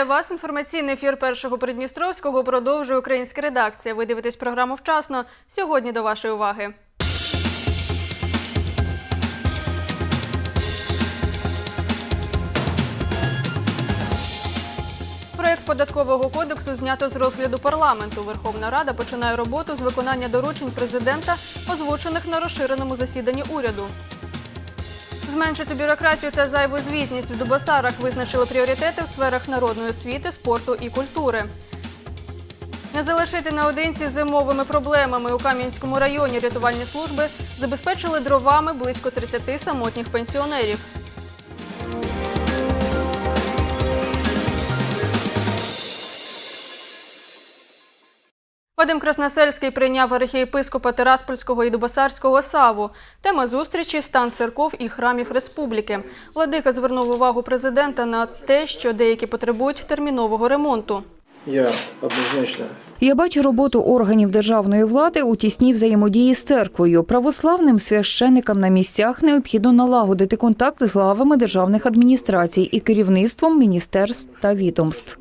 Вітаю вас. Інформаційний ефір першого Придністровського продовжує українська редакція. Ви дивитесь програму вчасно. Сьогодні до вашої уваги. Проект податкового кодексу знято з розгляду парламенту. Верховна Рада починає роботу з виконання доручень президента, озвучених на розширеному засіданні уряду. Зменшити бюрократію та зайву звітність в Дубосарах визначили пріоритети в сферах народної освіти, спорту і культури. Не залишити наодинці зимовими проблемами у Кам'янському районі рятувальні служби забезпечили дровами близько 30 самотніх пенсіонерів. Вадим Красносельський прийняв архієпископа Тираспольського і Дубосарського Саву. Тема зустрічі стан церков і храмів республіки. Владика звернув увагу президента на те, що деякі потребують термінового ремонту. Я однозначно Я бачу роботу органів державної влади у тісній взаємодії з церквою. Православним священикам на місцях необхідно налагодити контакт з главами державних адміністрацій і керівництвом міністерств та відомств.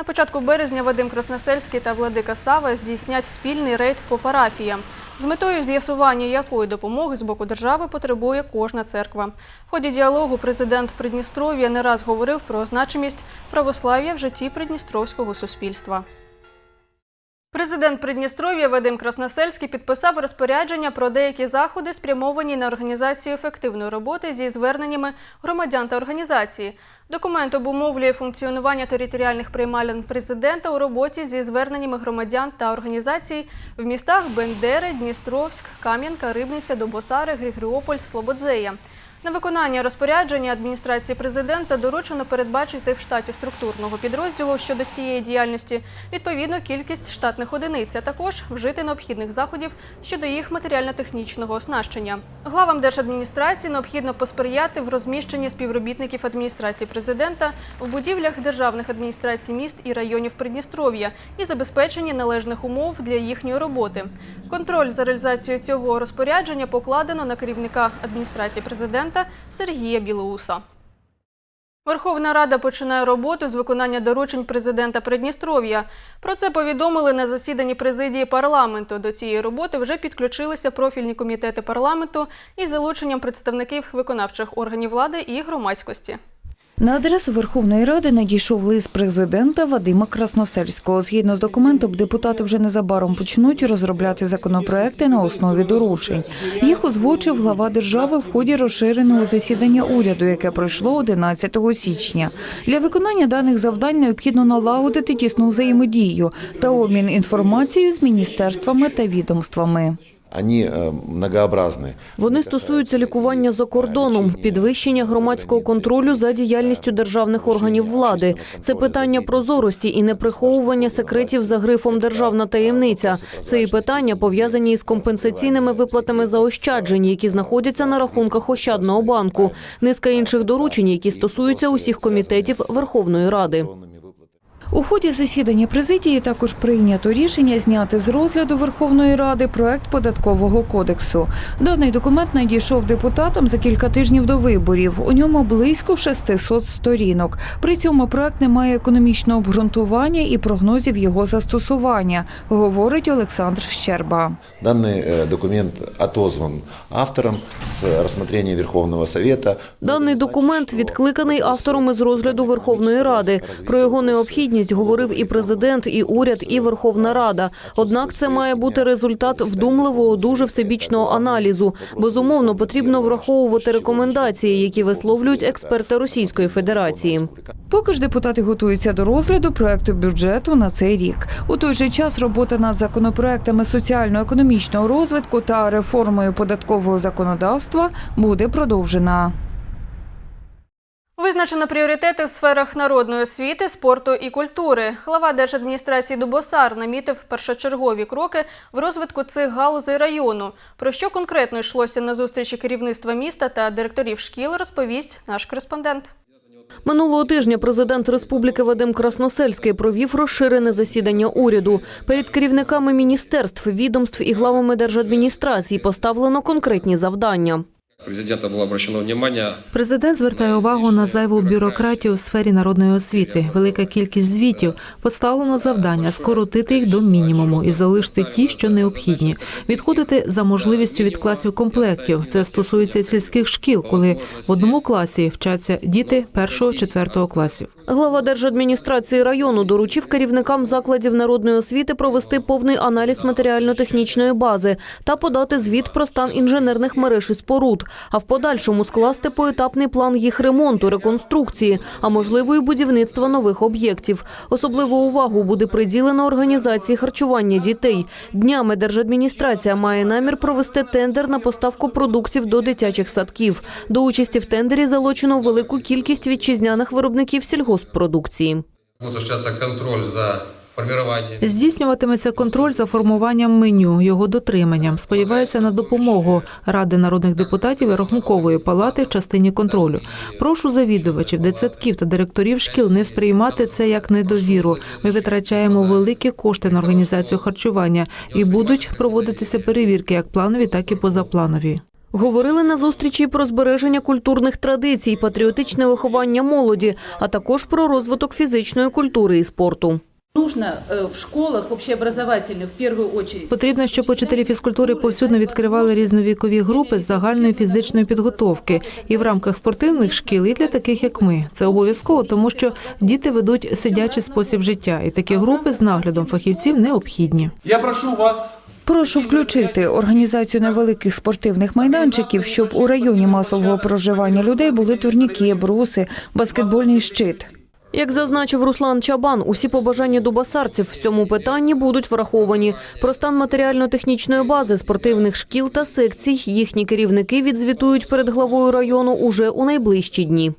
На початку березня Вадим Красносельський та Владика Сава здійснять спільний рейд по парафіям з метою з'ясування, якої допомоги з боку держави потребує кожна церква. В ході діалогу президент Придністров'я не раз говорив про значимість православ'я в житті придністровського суспільства. Президент Придністров'я Вадим Красносельський підписав розпорядження про деякі заходи, спрямовані на організацію ефективної роботи зі зверненнями громадян та організації. Документ обумовлює функціонування територіальних приймалень президента у роботі зі зверненнями громадян та організацій в містах Бендери, Дністровськ, Кам'янка, Рибниця, Добосари, Григоріополь, Слободзея. На виконання розпорядження адміністрації президента доручено передбачити в штаті структурного підрозділу щодо цієї діяльності відповідну кількість штатних одиниць, а також вжити необхідних заходів щодо їх матеріально-технічного оснащення. Главам держадміністрації необхідно посприяти в розміщенні співробітників адміністрації президента в будівлях державних адміністрацій міст і районів Придністров'я і забезпеченні належних умов для їхньої роботи. Контроль за реалізацією цього розпорядження покладено на керівника адміністрації президента Сергія Білоуса. Верховна Рада починає роботу з виконання доручень президента Придністров'я. Про це повідомили на засіданні президії парламенту. До цієї роботи вже підключилися профільні комітети парламенту із залученням представників виконавчих органів влади і громадськості. На адресу Верховної Ради надійшов лист президента Вадима Красносельського. Згідно з документом, депутати вже незабаром почнуть розробляти законопроекти на основі доручень. Їх озвучив глава держави в ході розширеного засідання уряду, яке пройшло 11 січня. Для виконання даних завдань необхідно налагодити тісну взаємодію та обмін інформацією з міністерствами та відомствами. Они э, многообразны. Вони стосуються лікування за кордоном, підвищення громадського контролю за діяльністю державних органів влади. Це питання прозорості і неприховування секретів за грифом державна таємниця. Це і питання пов'язані із компенсаційними виплатами заощаджень, які знаходяться на рахунках Ощадного банку. Низка інших доручень, які стосуються усіх комітетів Верховної Ради. У ході засідання президії також прийнято рішення зняти з розгляду Верховної Ради проект податкового кодексу. Даний документ надійшов депутатам за кілька тижнів до виборів. У ньому близько 600 сторінок. При цьому проект не має економічного обґрунтування і прогнозів його застосування, говорить Олександр Щерба. Данный э, документ отозван автором с рассмотрения Верховного Совета. Даний документ відкликаний автором із розгляду Верховної Ради. Про його необхідність говорив і президент, і уряд, і Верховна Рада. Однак це має бути результат вдумливого, дуже всебічного аналізу. Безумовно, потрібно враховувати рекомендації, які висловлюють експерти Російської Федерації. Поки ж депутати готуються до розгляду проекту бюджету на цей рік. У той же час робота над законопроектами соціально-економічного розвитку та реформою податкового законодавства буде продовжена. Визначено пріоритети в сферах народної освіти, спорту і культури. Глава держадміністрації Дубосар намітив першочергові кроки в розвитку цих галузей району. Про що конкретно йшлося на зустрічі керівництва міста та директорів шкіл, розповість наш кореспондент. Минулого тижня президент республіки Вадим Красносельський провів розширене засідання уряду. Перед керівниками міністерств, відомств і главами держадміністрації поставлено конкретні завдання. Президента было обращено внимание Президент звертає увагу на зайву бюрократію у сфері народної освіти. Велика кількість звітів поставлено завдання скоротити їх до мінімуму і залишити ті, що необхідні. Відходити за можливістю від класів комплектів. Це стосується сільських шкіл, коли в одному класі вчаться діти першого-четвертого класів. Глава держадміністрації району доручив керівникам закладів народної освіти провести повний аналіз матеріально-технічної бази та подати звіт про стан інженерних мереж і споруд, а в подальшому скласти поетапний план їх ремонту, реконструкції, а можливо і будівництва нових об'єктів. Особливу увагу буде приділено організації харчування дітей. Днями держадміністрація має намір провести тендер на поставку продуктів до дитячих садків. До участі в тендері залучено велику кількість вітчизняних виробників сільгосппродукції. будет осуществляться контроль за Здійснюватиметься контроль за формуванням меню, його дотриманням. Сподіваюся на допомогу Ради народних депутатів і Рахункової палати в частині контролю. Прошу завідувачів, дитсадків та директорів шкіл не сприймати це як недовіру. Ми витрачаємо великі кошти на організацію харчування і будуть проводитися перевірки як планові, так і позапланові. Говорили на зустрічі про збереження культурних традицій, патріотичне виховання молоді, а також про розвиток фізичної культури і спорту. Нужно э, в школах общеобразовательных в первую очередь Потрібно, щоб учителі фізкультури повсюдно відкривали різновікові групи з загальної фізичної підготовки і в рамках спортивних шкіл, і для таких як ми. Це обов'язково, тому що діти ведуть сидячий спосіб життя, і такі групи з наглядом фахівців необхідні. Я прошу вас Прошу включити організацію невеликих спортивних майданчиків, щоб у районі масового проживання людей були турніки, бруси, баскетбольний щит. Як зазначив Руслан Чабан, усі побажання дубасарців в цьому питанні будуть враховані. Про стан матеріально-технічної бази спортивних шкіл та секцій їхні керівники відзвітують перед главою району уже у найближчі дні.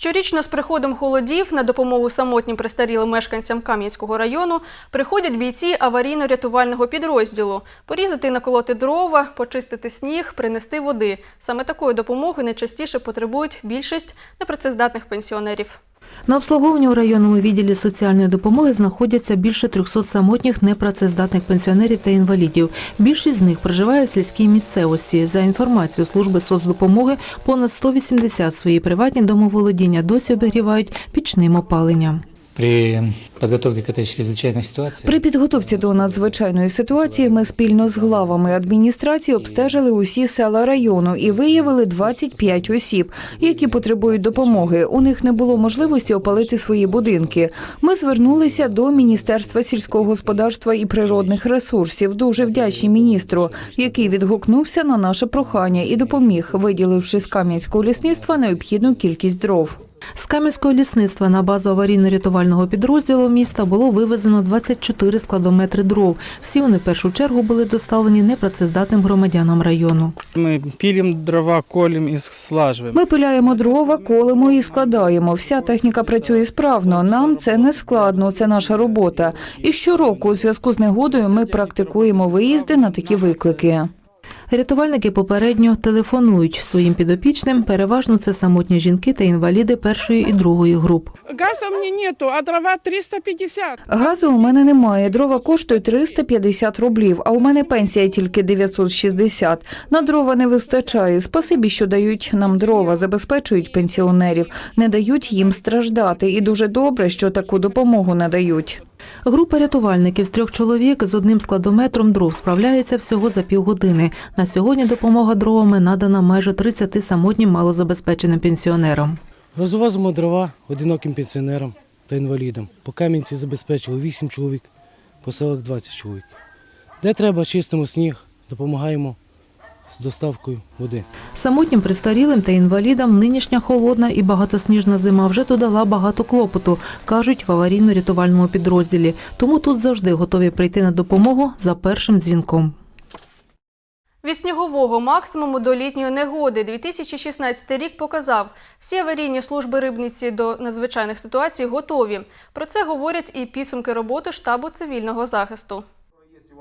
Щорічно з приходом холодів на допомогу самотнім престарілим мешканцям Кам'янського району приходять бійці аварійно-рятувального підрозділу порізати і наколоти дрова, почистити сніг, принести води. Саме такої допомоги найчастіше потребують більшість непрацездатних пенсіонерів. На обслуговуванні у районному відділі соціальної допомоги знаходяться більше 300 самотніх непрацездатних пенсіонерів та інвалідів. Більшість з них проживає в сільській місцевості. За інформацією служби соцдопомоги, понад 180 свої приватні домоволодіння досі обігрівають пічним опаленням. При подготовке к этой чрезвычайной ситуации При підготовці до надзвичайної ситуації ми спільно з главами адміністрації обстежили усі села району і виявили 25 осіб, які потребують допомоги. У них не було можливості опалити свої будинки. Ми звернулися до Міністерства сільського господарства і природних ресурсів. Дуже вдячні міністру, який відгукнувся на наше прохання і допоміг, виділивши з кам'янського лісництва необхідну кількість дров. З Кам'янського лісництва на базу аварійно-рятувального підрозділу міста було вивезено 24 складометри дров. Всі вони в першу чергу були доставлені непрацездатним громадянам району. мы пилим дрова, колем и слаживаем. Ми пиляємо дрова, колемо і складаємо. Вся техніка працює справно. Нам це не складно, це наша робота. І щороку у зв'язку з негодою ми практикуємо виїзди на такі виклики. Рятувальники попередньо телефонують своїм підопічним. Переважно це самотні жінки та інваліди першої і другої груп. Газа мне нету, а дрова 350. Газу у мене немає. Дрова коштують 350 рублів, а у мене пенсія тільки 960. На дрова не вистачає. Спасибі, що дають нам дрова, забезпечують пенсіонерів, не дають їм страждати. І дуже добре, що таку допомогу надають. Група рятувальників з трьох чоловік з одним складометром дров справляється всього за півгодини. На сьогодні допомога дровами надана майже 30 самотнім малозабезпеченим пенсіонерам. Розвозимо дрова одиноким пенсіонерам та інвалідам. По Кам'янці забезпечили 8 чоловік, по селах 20 чоловік. Де треба, чистимо сніг, допомагаємо з доставкою води. Самотнім престарілим та інвалідам нинішня холодна і багатосніжна зима вже додала багато клопоту, кажуть в аварійно-рятувальному підрозділі. Тому тут завжди готові прийти на допомогу за першим дзвінком. Від снігового максимуму до літньої негоди 2016 рік показав, всі аварійні служби рибниці до надзвичайних ситуацій готові. Про це говорять і підсумки роботи штабу цивільного захисту.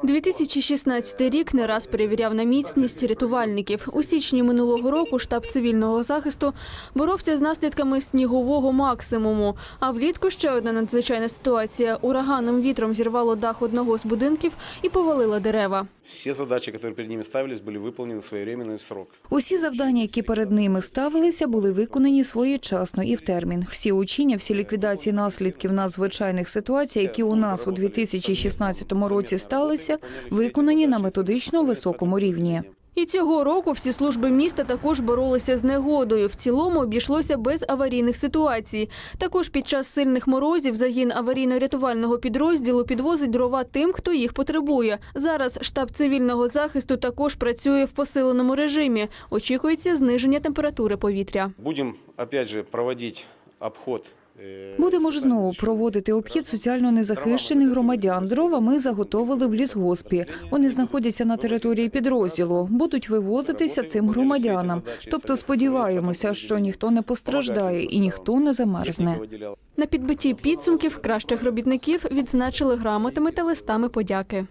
2016 рік не раз перевіряв на міцність рятувальників. У січні минулого року штаб цивільного захисту боровся з наслідками снігового максимуму. А влітку ще одна надзвичайна ситуація. Ураганним вітром зірвало дах одного з будинків і повалило дерева. Все задачи, которые перед ними ставились, были выполнены своевременно и в срок. Усі завдання, які перед ними ставилися, були виконані своєчасно і в термін. Всі учіння, всі ліквідації наслідків надзвичайних ситуацій, які у нас у 2016 році сталися, виконані на методично високому рівні. І цього року всі служби міста також боролися з негодою. В цілому обійшлося без аварійних ситуацій. Також під час сильних морозів загін аварійно-рятувального підрозділу підвозить дрова тим, хто їх потребує. Зараз штаб цивільного захисту також працює в посиленому режимі. Очікується зниження температури повітря. Будем, опять же, проводить обход. э, Будемо ж социальных знову проводити обхід соціально незахищених громадян. Дрова ми заготовили в лісгоспі. Вони знаходяться на території підрозділу. Будуть вивозитися цим громадянам. Тобто сподіваємося, що ніхто не постраждає і ніхто не замерзне. Техника выделяла. На підбитті підсумків кращих робітників відзначили грамотами та листами подяки.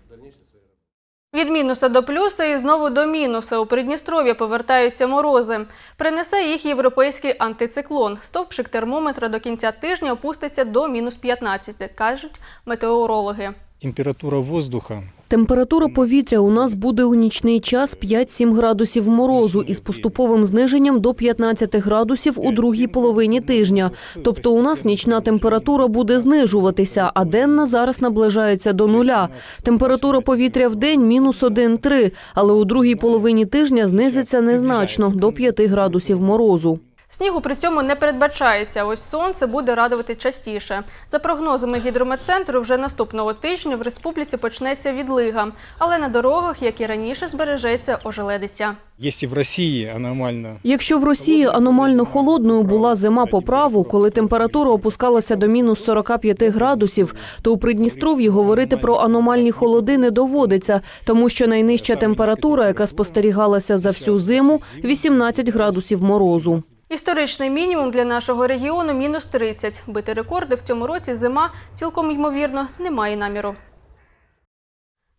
Від мінуса до плюса і знову до мінуса. У Придністров'я повертаються морози. Принесе їх європейський антициклон. Стовпчик термометра до кінця тижня опуститься до мінус 15, кажуть метеорологи. Температура воздуха Температура повітря у нас буде у нічний час 5-7 градусів морозу із поступовим зниженням до 15 градусів у другій половині тижня. Тобто у нас нічна температура буде знижуватися, а денна зараз наближається до нуля. Температура повітря в день мінус 1-3, але у другій половині тижня знизиться незначно до 5 градусів морозу. Снігу при цьому не передбачається. Ось сонце буде радувати частіше. За прогнозами гідрометцентру, вже наступного тижня в республіці почнеться відлига. Але на дорогах, як і раніше, збережеться ожеледиця. Если в России аномально Якщо в Росії аномально холодною була зима по праву, коли температура опускалася до мінус 45 градусів, то у Придністров'ї говорити про аномальні холоди не доводиться, тому що найнижча температура, яка спостерігалася за всю зиму, 18 градусів морозу. Історичний мінімум для нашого регіону мінус 30. Бити рекорди в цьому році зима цілком ймовірно не має наміру.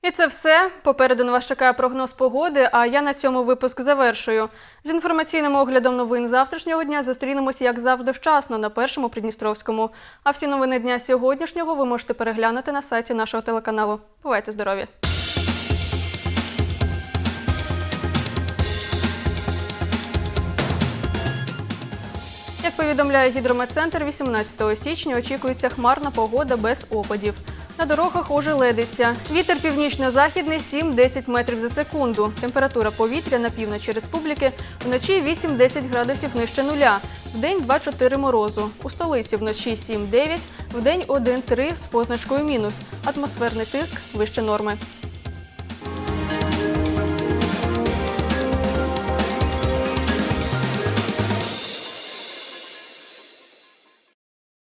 І це все. Попереду на вас чекає прогноз погоди, а я на цьому випуск завершую. З інформаційним оглядом новин завтрашнього дня зустрінемося, як завжди, вчасно на першому Придністровському. А всі новини дня сьогоднішнього ви можете переглянути на сайті нашого телеканалу. Бувайте здорові! Повідомляє гідрометцентр, 18 січня очікується хмарна погода без опадів. На дорогах ожеледиться. Вітер північно-західний 7-10 метрів за секунду. Температура повітря на півночі республіки вночі 8-10 градусів нижче нуля. Вдень 2-4 морозу. У столиці вночі 7-9, вдень 1-3 з позначкою мінус. Атмосферний тиск вище норми.